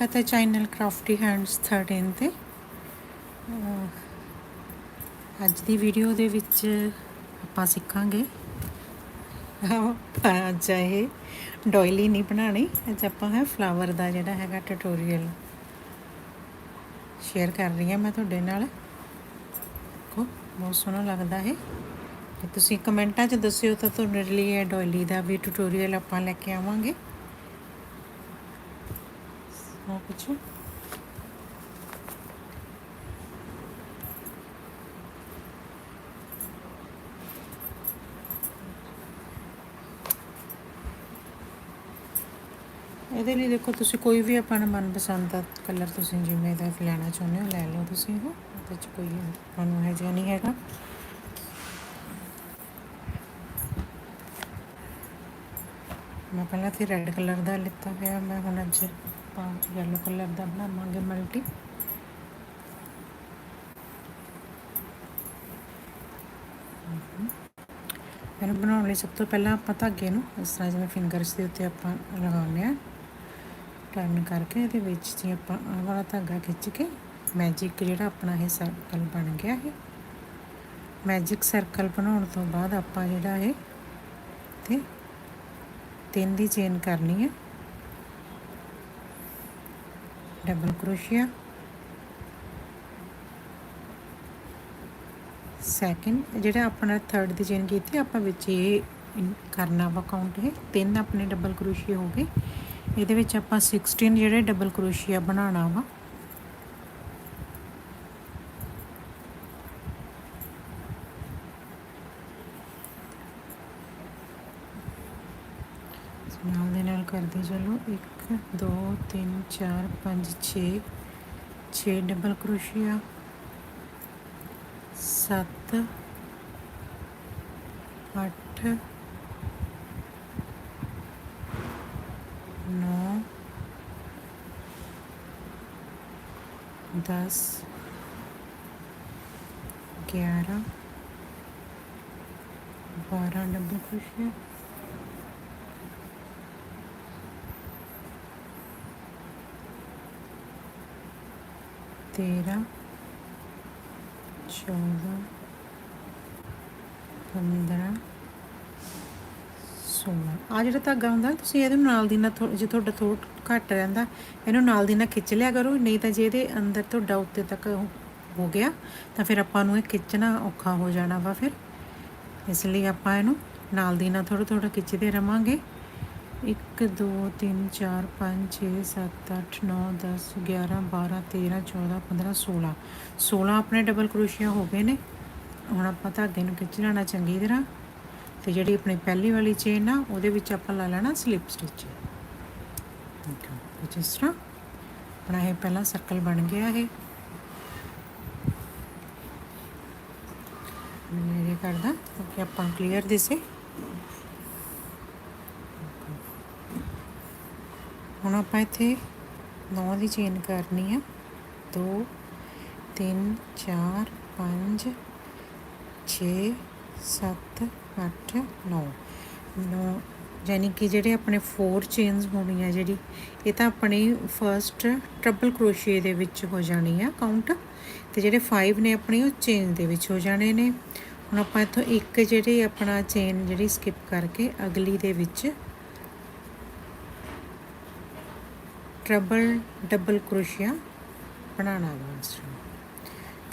ਸਵਾਗਤ ਹੈ channel crafty hands 13 ਤੇ। ਅੱਜ ਦੀ ਵੀਡੀਓ ਦੇ ਵਿੱਚ ਆਪਾਂ ਸਿੱਖਾਂਗੇ। ਅੱਜ ਇਹ ਡੋਇਲੀ ਨਹੀਂ ਬਣਾਣੀ ਅੱਜ ਆਪਾਂ ਹੈ ਫਲਾਵਰ ਦਾ ਜਿਹੜਾ ਹੈਗਾ ਟਿਊਟੋਰੀਅਲ ਸ਼ੇਅਰ ਕਰ ਰਹੀ ਹਾਂ ਮੈਂ ਤੁਹਾਡੇ ਨਾਲ। ਦੇਖੋ, ਬਹੁਤ ਸੋਹਣਾ ਲੱਗਦਾ ਹੈ ਤੁਸੀਂ ਕਮੈਂਟਾਂ 'ਚ ਦੱਸਿਓ ਤਾਂ ਤੁਹਾਡੇ ਲਈ ਇਹ ਡੋਇਲੀ ਦਾ ਵੀ ਟਿਊਟੋਰੀਅਲ ਆਪਾਂ ਲੈ ਕੇ ਆਵਾਂਗੇ। ਆ ਪਿੱਛੇ ਇਹਦੇ ਲਈ ਦੇਖੋ, ਤੁਸੀਂ ਕੋਈ ਵੀ ਆਪਣਾ ਮਨਪਸੰਦ ਦਾ ਕਲਰ ਤੁਸੀਂ ਜਿਵੇਂ ਦਾ ਲੈਣਾ ਚਾਹੁੰਦੇ ਹੋ, ਲੈ ਲਓ ਤੁਸੀਂ ਉਹ ਉਹਦੇ ਚ ਕੋਈ ਤੁਹਾਨੂੰ ਹੈ ਜਿਹਾ ਨਹੀਂ ਹੈਗਾ। ਮੈਂ ਪਹਿਲਾਂ ਤੇ ਰੈੱਡ ਕਲਰ ਦਾ ਲਿੱਤਾ ਹੋਇਆ ਮੈਂ ਹੁਣ ਅੱਜ ਆਪਾਂ ਯੈਲੋ ਕਲਰ ਦਾ ਬਣਾਵਾਂਗੇ ਮਲਟੀ ਇਹਨੂੰ ਬਣਾਉਣ ਲਈ ਸਭ ਤੋਂ ਪਹਿਲਾਂ ਆਪਾਂ ਧਾਗੇ ਨੂੰ ਇਸ ਤਰ੍ਹਾਂ ਜਿਵੇਂ ਫਿੰਗਰਸ ਦੇ ਉੱਤੇ ਆਪਾਂ ਲਗਾਉਂਦੇ ਆ ਟਰਨ ਕਰਕੇ ਇਹਦੇ ਵਿੱਚ ਜੀ ਆਪਾਂ ਆਹ ਵਾਲਾ ਧਾਗਾ ਖਿੱਚ ਕੇ ਮੈਜਿਕ ਜਿਹੜਾ ਆਪਣਾ ਇਹ ਸਰਕਲ ਬਣ ਗਿਆ ਹੈ ਮੈਜਿਕ ਸਰਕਲ ਬਣਾਉਣ ਤੋਂ ਬਾਅਦ ਆਪਾਂ ਜਿਹੜਾ ਇਹ ਤੇ ਤਿੰਨ ਦੀ ਚੇਨ ਕਰਨੀ ਹੈ। ਡਬਲ ਕਰੋਸ਼ੀਆ ਸੈਕਿੰਡ ਜਿਹੜਾ ਆਪਣਾ ਥਰਡ ਦੀ ਚੇਨ ਕੀਤੀ, ਆਪਾਂ ਵਿੱਚ ਇਹ ਕਰਨਾ ਵਾ ਕਾਊਂਟ ਇਹ। ਤਿੰਨ ਆਪਣੇ ਡਬਲ ਕਰੋਸ਼ੀਆ ਹੋ ਗਏ। ਇਹਦੇ ਵਿੱਚ ਆਪਾਂ 16 ਜਿਹੜੇ ਡਬਲ ਕਰੋਸ਼ੀਆ ਬਣਾਉਣਾ ਵਾ। ਨਾਲ ਦੇ ਨਾਲ ਕਰਦੇ ਚਲੋ। 1 2 3 4 5 6 6 ਡਬਲ ਕਰੋਸ਼ੀਆ। 7 8 9 10 11 12 ਡਬਲ ਕਰੋਸ਼ੀਆ। ਤੇਰਾਂ ਚੌਦਾਂ ਪੰਦਰਾਂ ਸੋਲਾਂ ਆ ਜਿਹੜਾ ਧਾਗਾ ਹੁੰਦਾ, ਤੁਸੀਂ ਇਹਦੇ ਨਾਲ ਦੀ ਨਾਲ ਥੋ- ਜੇ ਤੁਹਾਡਾ ਥੋੜ ਘੱਟ ਰਹਿੰਦਾ, ਇਹਨੂੰ ਨਾਲ ਦੀ ਨਾਲ ਖਿੱਚ ਲਿਆ ਕਰੋ, ਨਹੀਂ ਤਾਂ ਜੇ ਇਹਦੇ ਅੰਦਰ ਤੁਹਾਡਾ ਉੱਤੇ ਤੱਕ ਹੋ ਗਿਆ, ਤਾਂ ਫਿਰ ਆਪਾਂ ਨੂੰ ਇਹ ਖਿੱਚਣਾ ਔਖਾ ਹੋ ਜਾਣਾ ਵਾ ਫਿਰ। ਇਸ ਲਈ ਆਪਾਂ ਇਹਨੂੰ ਨਾਲ ਦੀ ਨਾਲ ਥੋੜਾ ਥੋੜਾ ਖਿੱਚਦੇ ਰਵਾਂਗੇ। 1 2 3 4 5 6 7 8 9 10 11 12 13 14 15 16 16 ਆਪਣੇ ਡਬਲ ਕਰੋਸ਼ੀਆ ਹੋ ਗਏ ਨੇ। ਹੁਣ ਆਪਾਂ ਧਾਗੇ ਨੂੰ ਖਿੱਚ ਲੈਣਾ ਚੰਗੀ ਤਰ੍ਹਾਂ। ਤੇ ਜਿਹੜੀ ਆਪਣੀ ਪਹਿਲੀ ਵਾਲੀ ਚੇਨ ਆ, ਉਹਦੇ ਵਿੱਚ ਆਪਾਂ ਲਾ ਲੈਣਾ ਸਲਿਪ ਸਟਿਚ ਦੇਖੋ ਕੁਝ ਇਸ ਤਰ੍ਹਾਂ ਆਪਣਾ ਇਹ ਪਹਿਲਾ ਸਰਕਲ ਬਣ ਗਿਆ ਇਹ। ਮੈਂ ਇਹ ਕਰਦਾ ਕਿ ਆਪਾਂ ਕਲੀਅਰ ਦਿਸੇ। ਹੁਣ ਆਪਾਂ ਇੱਥੇ 9 ਦੀ ਚੇਨ ਕਰਨੀ ਆ। 2 3 4 5 6 7 8 9 9 ਯਾਨੀ ਕਿ ਜਿਹੜੇ ਆਪਣੇ 4 ਚੇਨਸ ਹੋਣੀ ਆ ਜਿਹੜੀ, ਇਹ ਤਾਂ ਆਪਣੀ ਫਰਸਟ ਟ੍ਰਿਪਲ ਕਰੋਸ਼ੀਏ ਦੇ ਵਿੱਚ ਹੋ ਜਾਣੀ ਆ ਕਾਊਂਟ ਤੇ ਜਿਹੜੇ 5 ਨੇ ਆਪਣੀ, ਉਹ ਚੇਨ ਦੇ ਵਿੱਚ ਹੋ ਜਾਣੇ ਨੇ। ਹੁਣ ਆਪਾਂ ਇੱਥੋਂ ਇੱਕ ਜਿਹੜੀ ਆਪਣਾ ਚੇਨ ਜਿਹੜੀ ਸਕਿਪ ਕਰਕੇ ਅਗਲੀ ਦੇ ਵਿੱਚ ਟਰਬਲ ਡਬਲ ਕਰੋਸ਼ੀਆ ਬਣਾਉਣਾ ਵਾ ਇਸ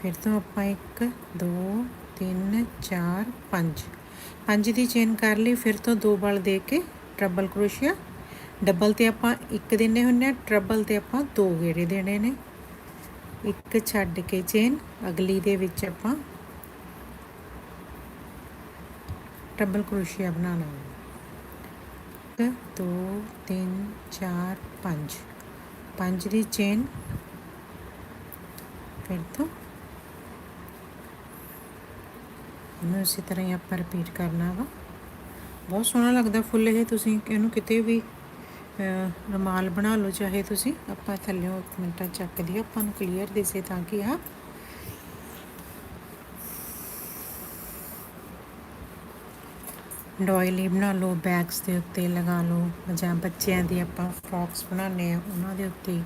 ਫਿਰ ਤੋਂ ਆਪਾਂ 1 2 3 4 5 5 ਦੀ ਚੇਨ ਕਰ ਲਈ, ਫਿਰ ਤੋਂ ਦੋ ਬਲ ਦੇ ਕੇ ਟਰਬਲ ਕਰੋਸ਼ੀਆ ਡਬਲ ਤੇ ਆਪਾਂ ਇੱਕ ਦਿੰਨੇ ਹੁੰਨੇ ਆ ਟ੍ਰਿਪਲ ਤੇ ਆਪਾਂ ਦੋ ਗੇੜੇ ਦੇਣੇ ਨੇ। ਇੱਕ ਛੱਡ ਕੇ ਚੇਨ, ਅਗਲੀ ਦੇ ਵਿੱਚ ਆਪਾਂ ਟ੍ਰਿਪਲ ਕਰੋਸ਼ੀਆ ਬਣਾਉਣਾ ਹੈ 1 2 3 4 5 5 ਦੀ ਚੇਨ। ਫਿਰ ਤੋਂ। ਇਹਨੂੰ ਇਸੇ ਤਰ੍ਹਾਂ ਹੀ ਆਪਾਂ ਰਿਪੀਟ ਕਰਨਾ ਵਾ। ਬਹੁਤ ਸੋਹਣਾ ਲੱਗਦਾ ਫੁੱਲ ਇਹ ਤੁਸੀਂ ਇਹਨੂੰ ਕਿਤੇ ਵੀ ਅਹ, ਰੁਮਾਲ ਬਣਾ ਲਓ ਚਾਹੇ ਤੁਸੀਂ। ਆਪਾਂ ਥੱਲੇ ਇੱਕ ਮਿੰਟਾਂ ਚੱਕ ਦਈਏ ਆਪਾਂ ਨੂੰ ਕਲੀਅਰ ਦਿਸੇ ਤਾਂ ਕਿ ਆ ਡੋਇਲੀ ਬਣਾ ਲਓ, ਬੈਗਸ ਦੇ ਉੱਤੇ ਲਗਾ ਲਓ ਜਾਂ ਬੱਚਿਆਂ ਦੀ ਆਪਾਂ ਫਰੌਕਸ ਬਣਾਉਂਦੇ ਆ ਉਹਨਾਂ ਦੇ ਉੱਤੇ।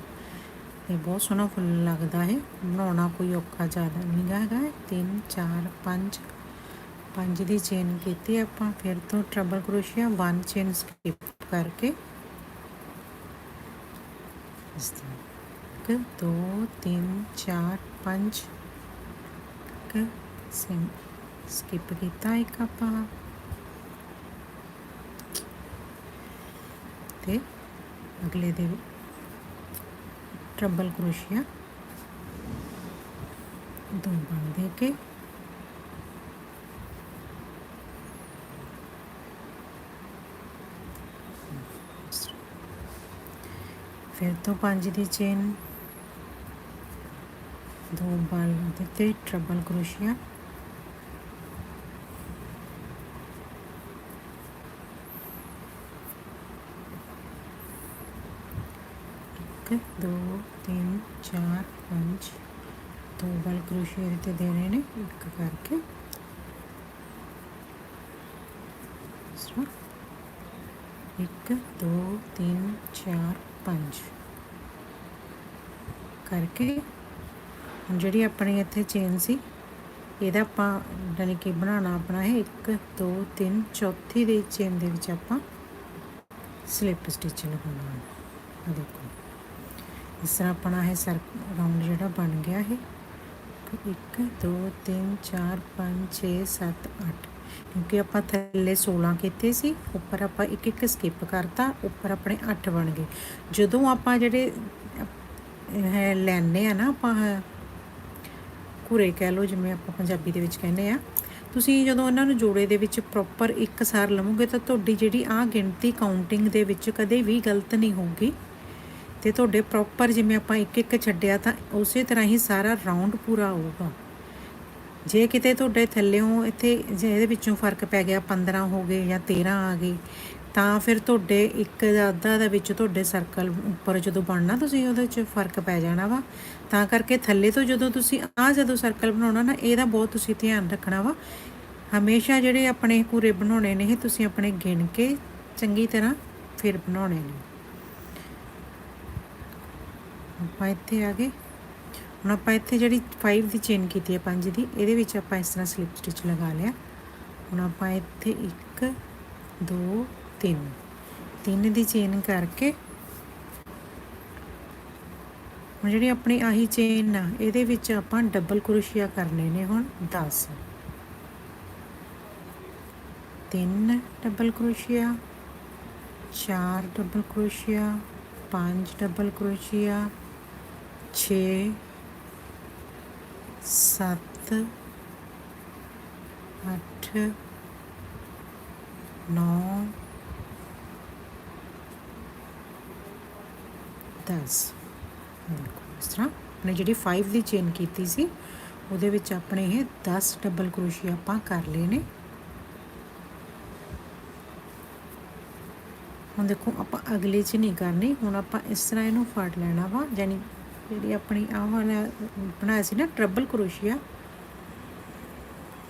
ਤੇ ਬਹੁਤ ਸੋਹਣਾ ਫੁੱਲ ਲੱਗਦਾ ਹੈ। ਬਣਾਉਣਾ ਕੋਈ ਔਖਾ ਜ਼ਿਆਦਾ ਨਹੀਂ ਗਾ ਹੈਗਾ। 3 4 5 ਪੰਜ ਦੀ ਚੇਨ ਕੀਤੀ ਆਪਾਂ, ਫਿਰ ਤੋਂ ਟਰਬਲ ਕਰੋਸ਼ੀਆ 1 ਚੇਨ ਸਕਿਪ ਕਰਕੇ। ਇਸ ਤਰ੍ਹਾਂ। 1 2 3 4 5 ਕ ਸਿਮ ਸਕਿਪ ਕੀਤਾ ਇੱਕ ਆਪਾਂ। ਤੇ ਅਗਲੇ ਦੇ ਟਰਬਲ ਕਰੋਸ਼ੀਆ ਦੋ ਬਣ ਦੇ ਕੇ ਫਿਰ ਤੋਂ ਪੰਜ ਦੀ ਚੇਨ, ਦੋ ਬਲ ਦਿੱਤੇ ਟਰਬਲ ਕਰੋਸ਼ੀਆ। ਇੱਕ, ਦੋ, ਤਿੰਨ, ਚਾਰ, ਪੰਜ। ਦੋ ਬਲ ਕਰੋਸ਼ੀਆ ਇਹਦੇ ਤੇ ਦੇਣੇ ਨੇ, ਇੱਕ ਕਰਕੇ। ਇਸ ਤਰ੍ਹਾਂ ਇੱਕ, ਦੋ, ਤਿੰਨ, ਚਾਰ, ਪੰਜ। ਕਰਕੇ। ਹੁਣ ਜਿਹੜੀ ਆਪਣੀ ਇੱਥੇ ਚੇਨ ਸੀ, ਇਹਦਾ ਆਪਾਂ ਯਾਨੀ ਕਿ ਬਣਾਉਣਾ ਆਪਣਾ ਹੈ 1 2 3 ਚੌਥੀ ਦੇ ਚੇਨ ਦੇ ਵਿੱਚ ਆਪਾਂ ਸਲਿਪ ਸਟਿਚ ਲਗਾਉਣਾ। ਹੈ ਦੇਖੋ। ਇਸ ਤਰ੍ਹਾਂ ਆਪਣਾ ਇਹ ਸਰ ਰਾਉਂਡ ਜਿਹੜਾ ਬਣ ਗਿਆ ਹੈ 1 2 3 4 5 6 7 8 ਕਿਉਂਕਿ ਆਪਾਂ ਥੱਲੇ 16 ਕੀਤੇ ਸੀ, ਉੱਪਰ ਆਪਾਂ ਇੱਕ ਇੱਕ ਸਕਿਪ ਕਰਤਾ, ਉੱਪਰ ਆਪਣੇ 8 ਬਣ ਗਏ। ਜਦੋਂ ਆਪਾਂ ਜਿਹੜੇ ਹੈ ਲੈਣੇ ਆ ਨਾ ਆਪਾਂ, ਘੁਰੇ ਕਹਿ ਲਓ ਜਿਵੇਂ ਆਪਾਂ ਪੰਜਾਬੀ ਦੇ ਵਿੱਚ ਕਹਿੰਦੇ ਆ, ਤੁਸੀਂ ਜਦੋਂ ਇਹਨਾਂ ਨੂੰ ਜੋੜੇ ਦੇ ਵਿੱਚ ਪ੍ਰੋਪਰ ਇੱਕ ਸਾਰ ਲਵੋਗੇ ਤਾਂ ਤੁਹਾਡੀ ਜਿਹੜੀ ਆ ਗਿਣਤੀ ਕਾਊਂਟਿੰਗ ਦੇ ਵਿੱਚ ਕਦੇ ਵੀ ਗਲਤ ਨਹੀਂ ਹੋਊਗੀ। ਤੇ ਤੁਹਾਡੇ ਪ੍ਰੋਪਰ ਜਿਵੇਂ ਆਪਾਂ ਇੱਕ ਇੱਕ ਛੱਡਿਆ ਤਾਂ ਉਸੇ ਤਰ੍ਹਾਂ ਹੀ ਸਾਰਾ ਰਾਉਂਡ ਪੂਰਾ ਆਊਗਾ ਜੇ ਕਿਤੇ ਤੁਹਾਡੇ ਥੱਲੇੋਂ ਇੱਥੇ ਜੇ ਇਹਦੇ ਵਿੱਚੋਂ ਫ਼ਰਕ ਪੈ ਗਿਆ 15 ਹੋ ਗਏ ਜਾਂ 13 ਆ ਗਏ, ਤਾਂ ਫਿਰ ਤੁਹਾਡੇ ਇੱਕ ਦਾ ਅੱਧਾ ਦੇ ਵਿੱਚ ਤੁਹਾਡੇ ਸਰਕਲ ਉੱਪਰ ਜਦੋਂ ਬਣਨਾ ਤੁਸੀਂ ਉਹਦੇ 'ਚ ਫ਼ਰਕ ਪੈ ਜਾਣਾ ਵਾ, ਤਾਂ ਕਰਕੇ ਥੱਲੇ ਤੋਂ ਜਦੋਂ ਤੁਸੀਂ ਆ ਜਦੋਂ ਸਰਕਲ ਬਣਾਉਣਾ ਨਾ, ਇਹਦਾ ਬਹੁਤ ਤੁਸੀਂ ਧਿਆਨ ਰੱਖਣਾ ਵਾ। ਹਮੇਸ਼ਾ ਜਿਹੜੇ ਆਪਣੇ ਪੂਰੇ ਬਣਾਉਣੇ ਨੇ, ਇਹ ਤੁਸੀਂ ਆਪਣੇ ਗਿਣ ਕੇ ਚੰਗੀ ਤਰ੍ਹਾਂ ਫਿਰ ਬਣਾਉਣੇ ਨੇ। ਆਪਾਂ ਇੱਥੇ ਆ ਗਏ। ਹੁਣ ਆਪਾਂ ਇੱਥੇ ਜਿਹੜੀ 5 ਦੀ ਚੇਨ ਕੀਤੀ ਹੈ 5 ਦੀ, ਇਹਦੇ ਵਿੱਚ ਆਪਾਂ ਇਸ ਤਰ੍ਹਾਂ ਸਲਿਪ ਸਟਿਚ ਲਗਾ ਲਿਆ। ਹੁਣ ਆਪਾਂ ਇੱਥੇ 1 2 3 3 ਦੀ ਚੇਨ ਕਰਕੇ ਹੁਣ ਜਿਹੜੀ ਆਪਣੀ ਆਹੀ ਚੇਨ ਆ, ਇਹਦੇ ਵਿੱਚ ਆਪਾਂ ਡਬਲ ਕਰੋਸ਼ੀਆ ਕਰਨੇ ਨੇ ਹੁਣ 10 3 ਡਬਲ ਕਰੋਸ਼ੀਆ 4 ਡਬਲ ਕਰੋਸ਼ੀਆ 5 ਡਬਲ ਕਰੋਸ਼ੀਆ 6 7 8 9 10 ਦੇਖੋ ਇਸ ਤਰ੍ਹਾਂ ਆਪਣੇ ਜਿਹੜੀ 5 ਦੀ ਚੇਨ ਕੀਤੀ ਸੀ, ਉਹਦੇ ਵਿੱਚ ਆਪਣੇ ਇਹ 10 ਡਬਲ ਕਰੋਸ਼ੀਆ ਆਪਾਂ ਕਰ ਲਏ ਨੇ। ਹੁਣ ਦੇਖੋ ਆਪਾਂ ਅਗਲੇ 'ਚ ਨਹੀਂ ਕਰਨੀ, ਹੁਣ ਆਪਾਂ ਇਸ ਤਰ੍ਹਾਂ ਇਹਨੂੰ ਫੜ ਲੈਣਾ ਵਾ ਯਾਨੀ ਜਿਹੜੀ ਆਪਣੀ ਆਹ ਨੇ ਬਣਾਇਆ ਸੀ ਨਾ ਟਰਬਲ ਕਰੋਸ਼ੀਆ,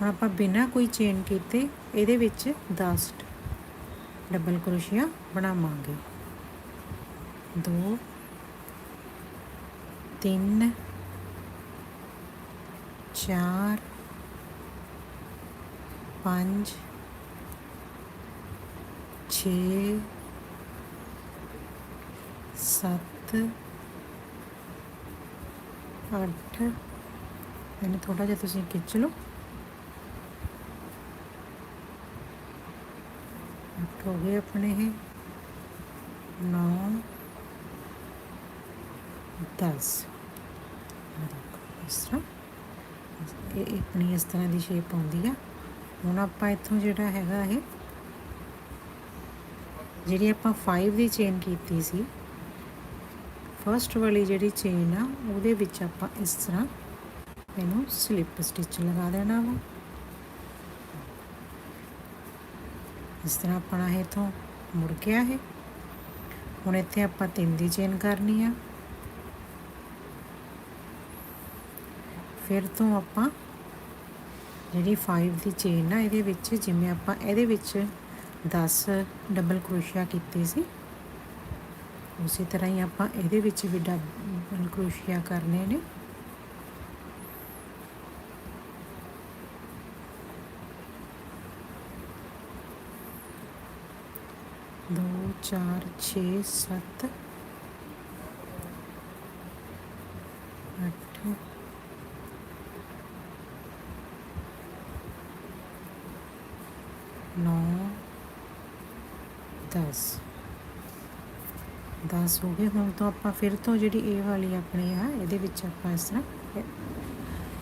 ਹੁਣ ਆਪਾਂ ਬਿਨਾਂ ਕੋਈ ਚੇਨ ਕੀਤੇ ਇਹਦੇ ਵਿੱਚ 10 ਡਬਲ ਕਰੋਸ਼ੀਆ ਬਣਾਵਾਂਗੇ। 2 3 4 5 6 ਸੱਤ ਅੱਠ। ਇਹਨੂੰ ਥੋੜਾ ਜਿਹਾ ਤੁਸੀਂ ਖਿੱਚ ਲਓ। ਅੱਠ ਹੋ ਗਏ ਆਪਣੇ ਇਹ। 9 10 ਇਸ ਤਰ੍ਹਾਂ। ਇਹ ਆਪਣੀ ਇਸ ਤਰ੍ਹਾਂ ਦੀ ਸ਼ੇਪ ਆਉਂਦੀ ਆ। ਹੁਣ ਆਪਾਂ ਇੱਥੋਂ ਜਿਹੜਾ ਹੈਗਾ ਇਹ, ਜਿਹੜੀ ਆਪਾਂ 5 ਦੀ ਚੇਨ ਕੀਤੀ ਸੀ ਫਰਸਟ ਵਾਲੀ ਜਿਹੜੀ ਚੇਨ ਆ, ਉਹਦੇ ਵਿੱਚ ਆਪਾਂ ਇਸ ਤਰ੍ਹਾਂ ਇਹਨੂੰ ਸਲਿੱਪ ਸਟਿਚ ਲਗਾ ਦੇਣਾ ਵਾ। ਇਸ ਤਰ੍ਹਾਂ ਆਪਣਾ ਇਹ ਤੋਂ ਮੁੜ ਗਿਆ ਹੈ ਹੁਣ ਇੱਥੇ ਆਪਾਂ ਤਿੰਨ ਦੀ ਚੇਨ ਕਰਨੀ ਆ। ਫਿਰ ਤੋਂ ਆਪਾਂ ਜਿਹੜੀ 5 ਦੀ ਚੇਨ ਆ, ਇਹਦੇ ਵਿੱਚ ਜਿਵੇਂ ਆਪਾਂ ਇਹਦੇ ਵਿੱਚ 10 ਡਬਲ ਕਰੋਸ਼ੀਆ ਕੀਤੇ ਸੀ ਉਸੇ ਤਰ੍ਹਾਂ ਹੀ ਆਪਾਂ ਇਹਦੇ ਵਿੱਚ ਵੀ ਡਬਲ ਕਰੋਸ਼ੀਆ ਕਰਨੇ ਨੇ। ਦੋ, ਚਾਰ 6 7 ਪਾਸ ਹੋ ਗਏ ਹੁਣ ਤੋਂ ਆਪਾਂ ਫਿਰ ਤੋਂ ਜਿਹੜੀ ਇਹ ਵਾਲੀ ਆਪਣੀ ਆ, ਇਹਦੇ ਵਿੱਚ ਆਪਾਂ ਇਸ ਤਰ੍ਹਾਂ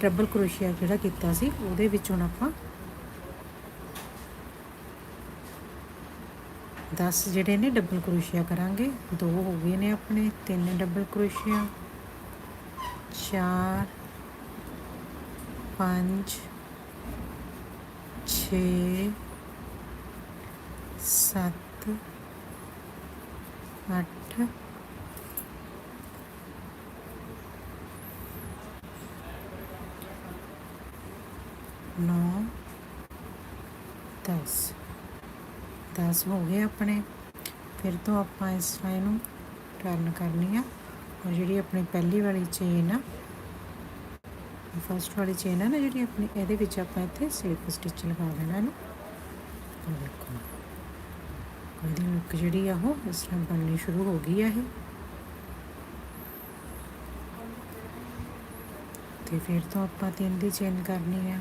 ਟ੍ਰਬਲ ਕਰੋਸ਼ੀਆ ਜਿਹੜਾ ਕੀਤਾ ਸੀ, ਉਹਦੇ ਵਿੱਚ ਹੁਣ ਆਪਾਂ 10 ਜਿਹੜੇ ਨੇ ਡਬਲ ਕਰੋਸ਼ੀਆ ਕਰਾਂਗੇ। ਦੋ ਹੋ ਗਏ ਨੇ ਆਪਣੇ, ਤਿੰਨ ਡਬਲ ਕਰੋਸ਼ੀਆ ਚਾਰ, ਪੰਜ 6 7 8 ਹੈ ਨੌ 10 10 ਹੋ ਗਏ ਆਪਣੇ. ਫਿਰ ਤੋਂ ਆਪਾਂ ਇਸ ਤਰ੍ਹਾਂ ਇਹਨੂੰ ਟਰਨ ਕਰਨੀ ਆ। ਔਰ ਜਿਹੜੀ ਆਪਣੀ ਪਹਿਲੀ ਵਾਲੀ ਚੇਨ ਆ ਫਸਟ ਵਾਲੀ ਚੇਨ ਆ ਨਾ ਜਿਹੜੀ ਆਪਣੀ, ਇਹਦੇ ਵਿੱਚ ਆਪਾਂ ਇੱਥੇ ਸੇਫ ਸਟਿਚ ਲਗਾ ਦੇਣਾ ਇਹਨੂੰ। ਦੇਖੋ। ਇਹਦੀ ਲੁੱਕ ਜਿਹੜੀ ਆ ਉਹ ਇਸ ਤਰ੍ਹਾਂ ਬਣਨੀ ਸ਼ੁਰੂ ਹੋ ਗਈ ਆ ਇਹ। ਤੇ ਫਿਰ ਤੋਂ ਆਪਾਂ ਤਿੰਨ ਦੀ ਚੇਨ ਕਰਨੀ ਆ।